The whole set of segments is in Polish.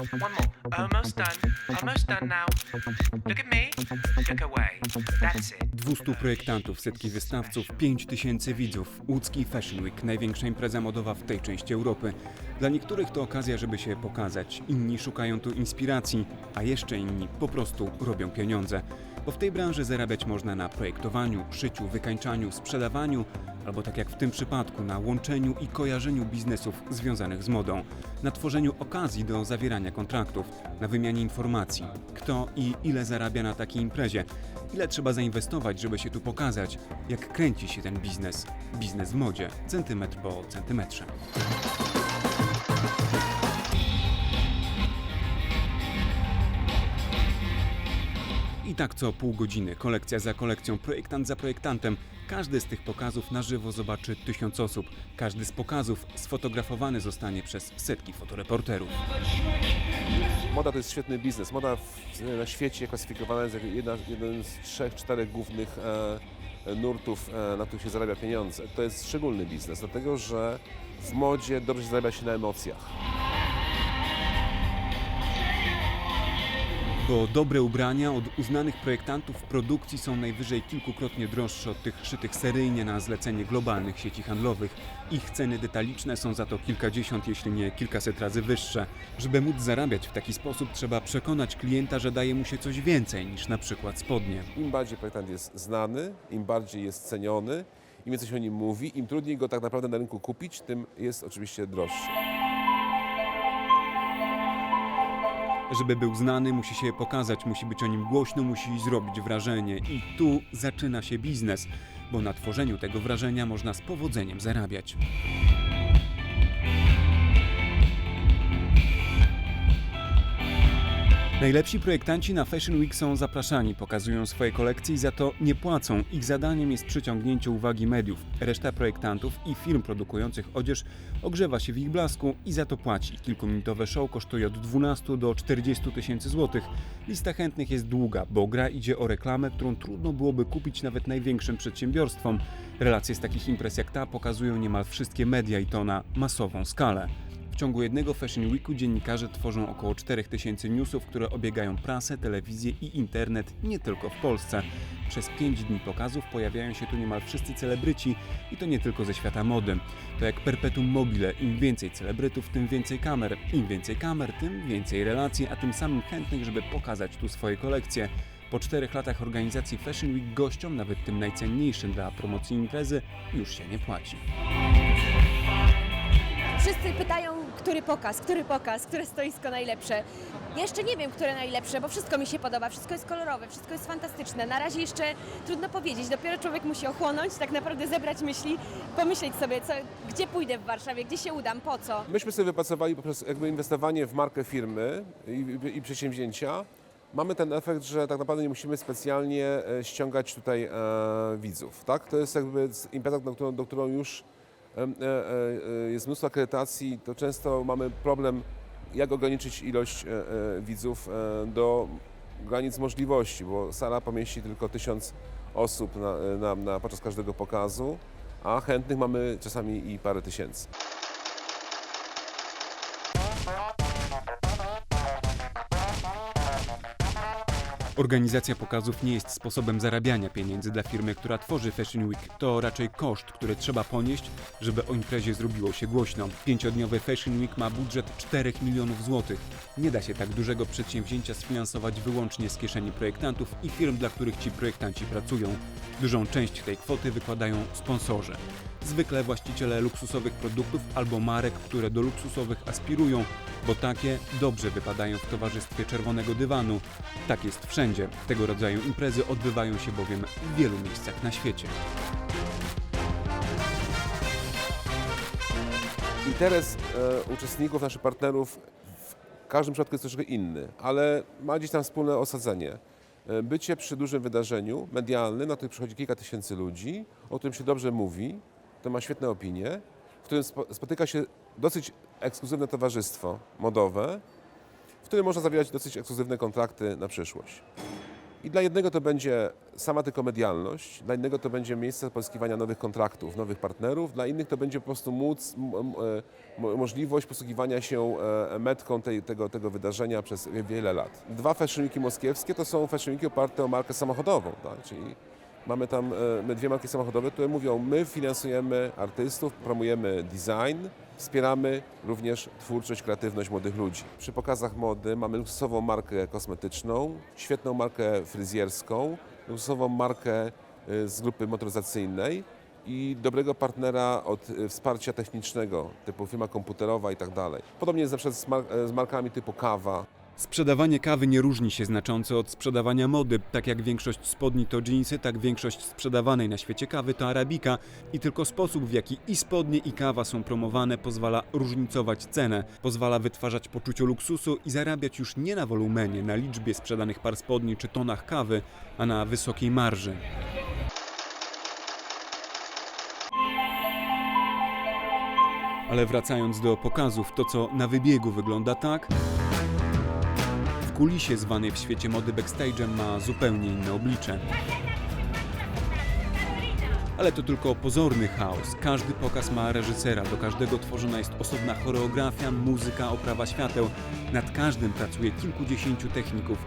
one more. Almost done. Almost done now. Look at me. Look away. That's it. 200 projektantów, setki wystawców, 5000 widzów. Łódzki Fashion Week, największa impreza modowa w tej części Europy. Dla niektórych to okazja, żeby się pokazać, inni szukają tu inspiracji, a jeszcze inni po prostu robią pieniądze. Bo w tej branży zarabiać można na projektowaniu, szyciu, wykańczaniu, sprzedawaniu, albo tak jak w tym przypadku, na łączeniu i kojarzeniu biznesów związanych z modą, na tworzeniu okazji do zawierania kontraktów, na wymianie informacji, kto i ile zarabia na takiej imprezie, ile trzeba zainwestować, żeby się tu pokazać, jak kręci się ten biznes. Biznes w modzie, centymetr po centymetrze. I tak co pół godziny, kolekcja za kolekcją, projektant za projektantem. Każdy z tych pokazów na żywo zobaczy tysiąc osób. Każdy z pokazów sfotografowany zostanie przez setki fotoreporterów. Moda to jest świetny biznes. Moda w, na świecie klasyfikowana jest jako jedna, jeden z trzech, czterech głównych e, nurtów, e, na których się zarabia pieniądze. To jest szczególny biznes, dlatego że w modzie dobrze zarabia się na emocjach. Bo dobre ubrania od uznanych projektantów w produkcji są najwyżej kilkukrotnie droższe od tych szytych seryjnie na zlecenie globalnych sieci handlowych. Ich ceny detaliczne są za to kilkadziesiąt, jeśli nie kilkaset razy wyższe. Żeby móc zarabiać w taki sposób, trzeba przekonać klienta, że daje mu się coś więcej niż na przykład spodnie. Im bardziej projektant jest znany, im bardziej jest ceniony, im więcej się o nim mówi, im trudniej go tak naprawdę na rynku kupić, tym jest oczywiście droższy. Żeby był znany, musi się pokazać, musi być o nim głośno, musi zrobić wrażenie. I tu zaczyna się biznes, bo na tworzeniu tego wrażenia można z powodzeniem zarabiać. Najlepsi projektanci na Fashion Week są zapraszani, pokazują swoje kolekcje i za to nie płacą. Ich zadaniem jest przyciągnięcie uwagi mediów. Reszta projektantów i firm produkujących odzież ogrzewa się w ich blasku i za to płaci. Kilkuminutowe show kosztuje od 12 do 40 tysięcy złotych. Lista chętnych jest długa, bo gra idzie o reklamę, którą trudno byłoby kupić nawet największym przedsiębiorstwom. Relacje z takich imprez jak ta pokazują niemal wszystkie media i to na masową skalę. Ciągu jednego Fashion Weeku dziennikarze tworzą około 4000 newsów, które obiegają prasę, telewizję i internet nie tylko w Polsce. Przez 5 dni pokazów pojawiają się tu niemal wszyscy celebryci i to nie tylko ze świata mody. To jak perpetuum mobile, im więcej celebrytów, tym więcej kamer. Im więcej kamer, tym więcej relacji, a tym samym chętnych, żeby pokazać tu swoje kolekcje. Po czterech latach organizacji Fashion Week gościom, nawet tym najcenniejszym dla promocji imprezy, już się nie płaci. Wszyscy pytają, który pokaz, który pokaz, które stoisko najlepsze. Jeszcze nie wiem, które najlepsze, bo wszystko mi się podoba, wszystko jest kolorowe, wszystko jest fantastyczne. Na razie jeszcze trudno powiedzieć, dopiero człowiek musi ochłonąć, tak naprawdę zebrać myśli, pomyśleć sobie, co, gdzie pójdę w Warszawie, gdzie się udam, po co. Myśmy sobie wypracowali poprzez jakby inwestowanie w markę firmy i, i, i przedsięwzięcia. Mamy ten efekt, że tak naprawdę nie musimy specjalnie e, ściągać tutaj e, widzów. Tak? To jest jakby impreza, do do którą już jest mnóstwo akredytacji. To często mamy problem, jak ograniczyć ilość e, e, widzów e, do granic możliwości, bo sala pomieści tylko tysiąc osób na, na, na, podczas każdego pokazu, a chętnych mamy czasami i parę tysięcy. Organizacja pokazów nie jest sposobem zarabiania pieniędzy dla firmy, która tworzy Fashion Week. To raczej koszt, który trzeba ponieść, żeby o imprezie zrobiło się głośno. Pięciodniowy Fashion Week ma budżet 4 milionów złotych. Nie da się tak dużego przedsięwzięcia sfinansować wyłącznie z kieszeni projektantów i firm, dla których ci projektanci pracują. Dużą część tej kwoty wykładają sponsorzy. Zwykle właściciele luksusowych produktów albo marek, które do luksusowych aspirują, bo takie dobrze wypadają w towarzystwie czerwonego dywanu. Tak jest wszędzie. Tego rodzaju imprezy odbywają się bowiem w wielu miejscach na świecie. Interes e, uczestników, naszych partnerów w każdym przypadku jest troszkę inny, ale ma gdzieś tam wspólne osadzenie. E, bycie przy dużym wydarzeniu medialnym, na którym przychodzi kilka tysięcy ludzi, o którym się dobrze mówi, to ma świetne opinie, w którym spo- spotyka się dosyć ekskluzywne towarzystwo modowe, w którym można zawierać dosyć ekskluzywne kontrakty na przyszłość. I dla jednego to będzie sama tylko medialność, dla innego to będzie miejsce pozyskiwania nowych kontraktów, nowych partnerów, dla innych to będzie po prostu móc, e, mo- możliwość posługiwania się e, metką tej, tego, tego wydarzenia przez wie- wiele lat. Dwa Fashion Weeki moskiewskie to są Fashion Weeki oparte o markę samochodową, tak? czyli mamy tam e, dwie marki samochodowe, które mówią, my finansujemy artystów, promujemy design, wspieramy również twórczość, kreatywność młodych ludzi. Przy pokazach mody mamy luksusową markę kosmetyczną, świetną markę fryzjerską, luksusową markę y, z grupy motoryzacyjnej i dobrego partnera od y, wsparcia technicznego, typu firma komputerowa i tak dalej. Podobnie jest na przykład e, z markami typu kawa, Sprzedawanie kawy nie różni się znacząco od sprzedawania mody. Tak jak większość spodni to dżinsy, tak większość sprzedawanej na świecie kawy to arabika i tylko sposób w jaki i spodnie i kawa są promowane pozwala różnicować cenę, pozwala wytwarzać poczucie luksusu i zarabiać już nie na wolumenie, na liczbie sprzedanych par spodni czy tonach kawy, a na wysokiej marży. Ale wracając do pokazów, to co na wybiegu wygląda tak, kulisie zwanej w świecie mody backstage'em ma zupełnie inne oblicze. Ale to tylko pozorny chaos. Każdy pokaz ma reżysera, do każdego tworzona jest osobna choreografia, muzyka, oprawa świateł. Nad każdym pracuje kilkudziesięciu techników.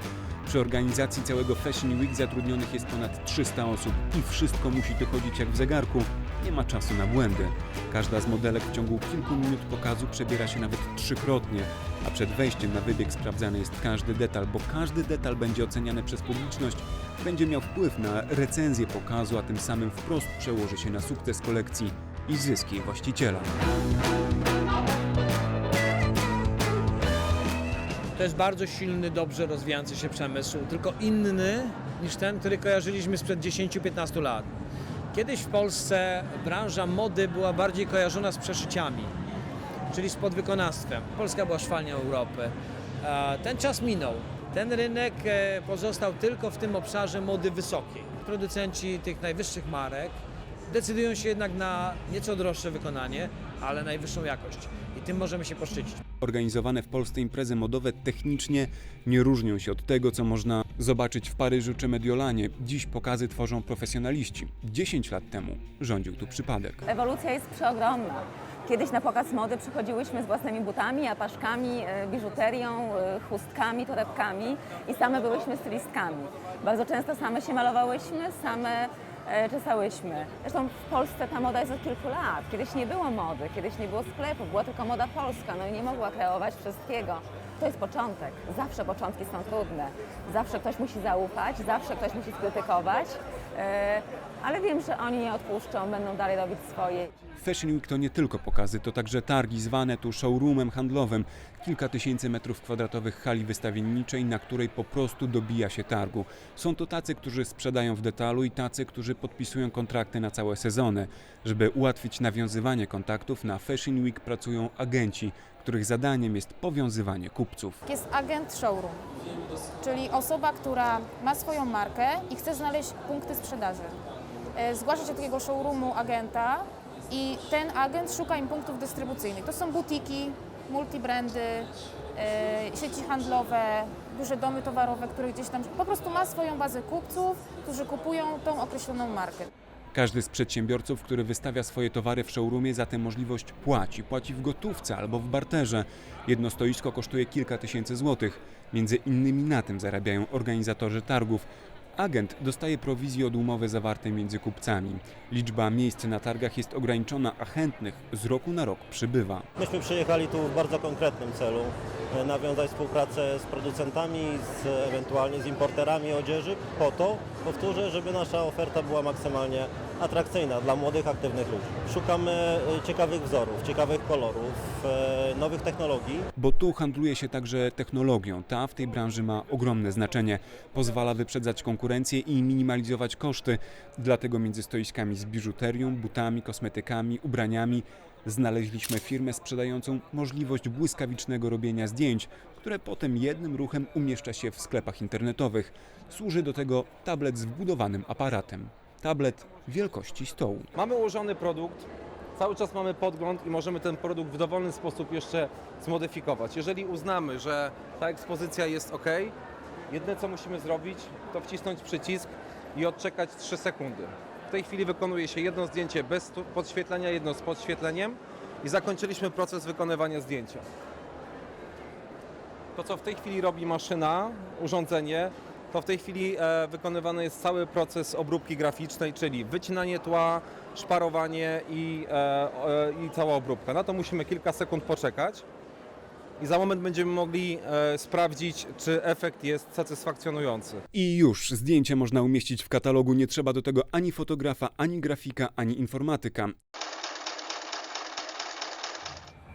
Przy organizacji całego Fashion Week zatrudnionych jest ponad 300 osób i wszystko musi dochodzić jak w zegarku. Nie ma czasu na błędy. Każda z modelek w ciągu kilku minut pokazu przebiera się nawet trzykrotnie, a przed wejściem na wybieg sprawdzany jest każdy detal, bo każdy detal będzie oceniany przez publiczność, będzie miał wpływ na recenzję pokazu, a tym samym wprost przełoży się na sukces kolekcji i zyski właściciela. To jest bardzo silny, dobrze rozwijający się przemysł, tylko inny niż ten, który kojarzyliśmy sprzed 10-15 lat. Kiedyś w Polsce branża mody była bardziej kojarzona z przeszyciami, czyli z podwykonawstwem. Polska była szwalnią Europy. Ten czas minął. Ten rynek e, pozostał tylko w tym obszarze mody wysokiej. Producenci tych najwyższych marek decydują się jednak na nieco droższe wykonanie, ale najwyższą jakość. Tym możemy się poszczycić. Organizowane w Polsce imprezy modowe technicznie nie różnią się od tego, co można zobaczyć w Paryżu czy Mediolanie. Dziś pokazy tworzą profesjonaliści. 10 lat temu rządził tu przypadek. Ewolucja jest przeogromna. Kiedyś na pokaz mody przychodziłyśmy z własnymi butami, apaszkami, e, biżuterią, e, chustkami, torebkami i same byłyśmy stylistkami. Bardzo często same się malowałyśmy, same czesałyśmy. Zresztą w Polsce ta moda jest od kilku lat. Kiedyś nie było mody, kiedyś nie było sklepów, była tylko moda polska, no i nie mogła kreować wszystkiego. To jest początek. Zawsze początki są trudne. Zawsze ktoś musi zaufać, zawsze ktoś musi skrytykować, e, ale wiem, że oni nie odpuszczą, będą dalej robić swoje. Fashion Week to nie tylko pokazy, to także targi zwane tu showroomem handlowym. Kilka tysięcy metrów kwadratowych hali wystawienniczej, na której po prostu dobija się targu. Są to tacy, którzy sprzedają w detalu i tacy, którzy podpisują kontrakty na całe sezony. Żeby ułatwić nawiązywanie kontaktów, na Fashion Week pracują agenci, których zadaniem jest powiązywanie kupców. Jest agent showroom, czyli osoba, która ma swoją markę i chce znaleźć punkty sprzedaży. E, Zgłasza się do takiego showroomu agenta i ten agent szuka im punktów dystrybucyjnych. To są butiki, multibrandy, e, sieci handlowe, duże domy towarowe, które gdzieś tam po prostu ma swoją bazę kupców, którzy kupują tą określoną markę. Każdy z przedsiębiorców, który wystawia swoje towary w showroomie, za tę możliwość płaci. Płaci w gotówce albo w barterze. Jedno stoisko kosztuje kilka tysięcy złotych. Między innymi na tym zarabiają organizatorzy targów. Agent dostaje prowizję od umowy zawartej między kupcami. Liczba miejsc na targach jest ograniczona, a chętnych z roku na rok przybywa. Myśmy przyjechali tu w bardzo konkretnym celu, e, nawiązać współpracę z producentami, z, ewentualnie z importerami odzieży po to, powtórzę, żeby nasza oferta była maksymalnie atrakcyjna dla młodych, aktywnych ludzi. Szukamy e, ciekawych wzorów, ciekawych kolorów, e, nowych technologii. Bo tu handluje się także technologią. Ta w tej branży ma ogromne znaczenie. Pozwala wyprzedzać konkurencję i minimalizować koszty. Dlatego między stoiskami z biżuterią, butami, kosmetykami, ubraniami znaleźliśmy firmę sprzedającą możliwość błyskawicznego robienia zdjęć, które potem jednym ruchem umieszcza się w sklepach internetowych. Służy do tego tablet z wbudowanym aparatem. Tablet wielkości stołu. Mamy ułożony produkt, cały czas mamy podgląd i możemy ten produkt w dowolny sposób jeszcze zmodyfikować. Jeżeli uznamy, że ta ekspozycja jest ok, Jedyne co musimy zrobić, to wcisnąć przycisk i odczekać 3 sekundy. W tej chwili wykonuje się jedno zdjęcie bez podświetlenia, jedno z podświetleniem i zakończyliśmy proces wykonywania zdjęcia. To co w tej chwili robi maszyna, urządzenie, to w tej chwili e, wykonywany jest cały proces obróbki graficznej, czyli wycinanie tła, szparowanie i, e, i cała obróbka. Na to musimy kilka sekund poczekać i za moment będziemy mogli e, sprawdzić, czy efekt jest satysfakcjonujący. I już zdjęcie można umieścić w katalogu, nie trzeba do tego ani fotografa, ani grafika, ani informatyka.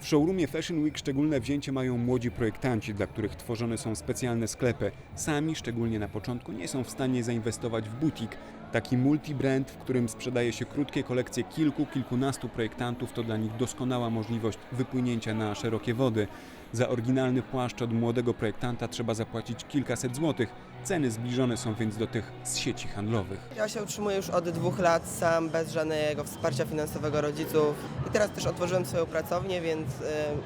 W showroomie Fashion Week szczególne wzięcie mają młodzi projektanci, dla których tworzone są specjalne sklepy. Sami, szczególnie na początku, nie są w stanie zainwestować w butik. Taki multi-brand, w którym sprzedaje się krótkie kolekcje kilku, kilkunastu projektantów, to dla nich doskonała możliwość wypłynięcia na szerokie wody. Za oryginalny płaszcz od młodego projektanta trzeba zapłacić kilkaset złotych. Ceny zbliżone są więc do tych z sieci handlowych. Ja się utrzymuję już od dwóch lat sam, bez żadnego wsparcia finansowego rodziców. I teraz też otworzyłem swoją pracownię, więc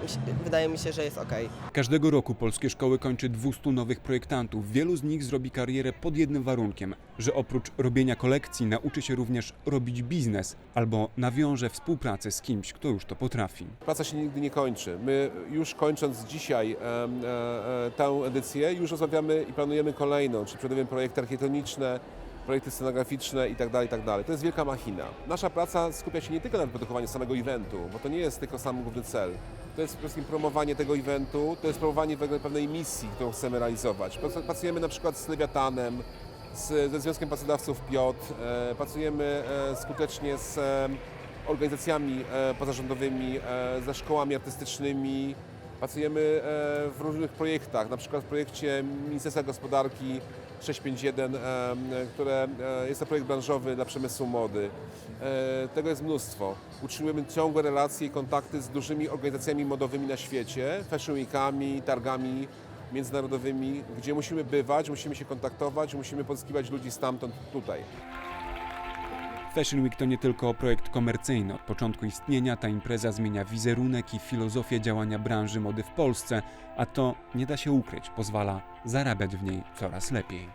się- wydaje mi się, że jest ok. Każdego roku polskie szkoły kończy 200 nowych projektantów. Wielu z nich zrobi karierę pod jednym warunkiem, że oprócz robienia kolekcji nauczy się również robić biznes albo nawiąże współpracę z kimś, kto już to potrafi. Praca się nigdy nie kończy. My już kończąc dzisiaj e, e, tę edycję, już rozmawiamy i planujemy kolejną, czyli przygotowujemy projekty architektoniczne, projekty scenograficzne itd., itd. To jest wielka machina. Nasza praca skupia się nie tylko na produkowaniu samego eventu, bo to nie jest tylko sam główny cel. To jest przede wszystkim promowanie tego eventu, to jest promowanie pewnej- misji, którą chcemy realizować. Prac- Pracujemy na przykład z Lewiatanem, z, ze Związkiem Pracodawców Piotr, e, pracujemy e, skutecznie z e, organizacjami pozarządowymi, ze szkołami artystycznymi. Pracujemy w różnych projektach, na przykład w projekcie Ministerstwa Gospodarki 651, e, które jest to projekt branżowy dla przemysłu mody. Tego jest mnóstwo. Utrzymujemy ciągłe relacje i kontakty z dużymi organizacjami modowymi na świecie, fashion weekami, targami międzynarodowymi, gdzie musimy bywać, musimy się kontaktować, musimy pozyskiwać ludzi stamtąd tutaj. Fashion Week to nie tylko projekt komercyjny. Od początku istnienia ta impreza zmienia wizerunek i filozofię działania branży mody w Polsce, a to nie da się ukryć, pozwala zarabiać w niej coraz lepiej.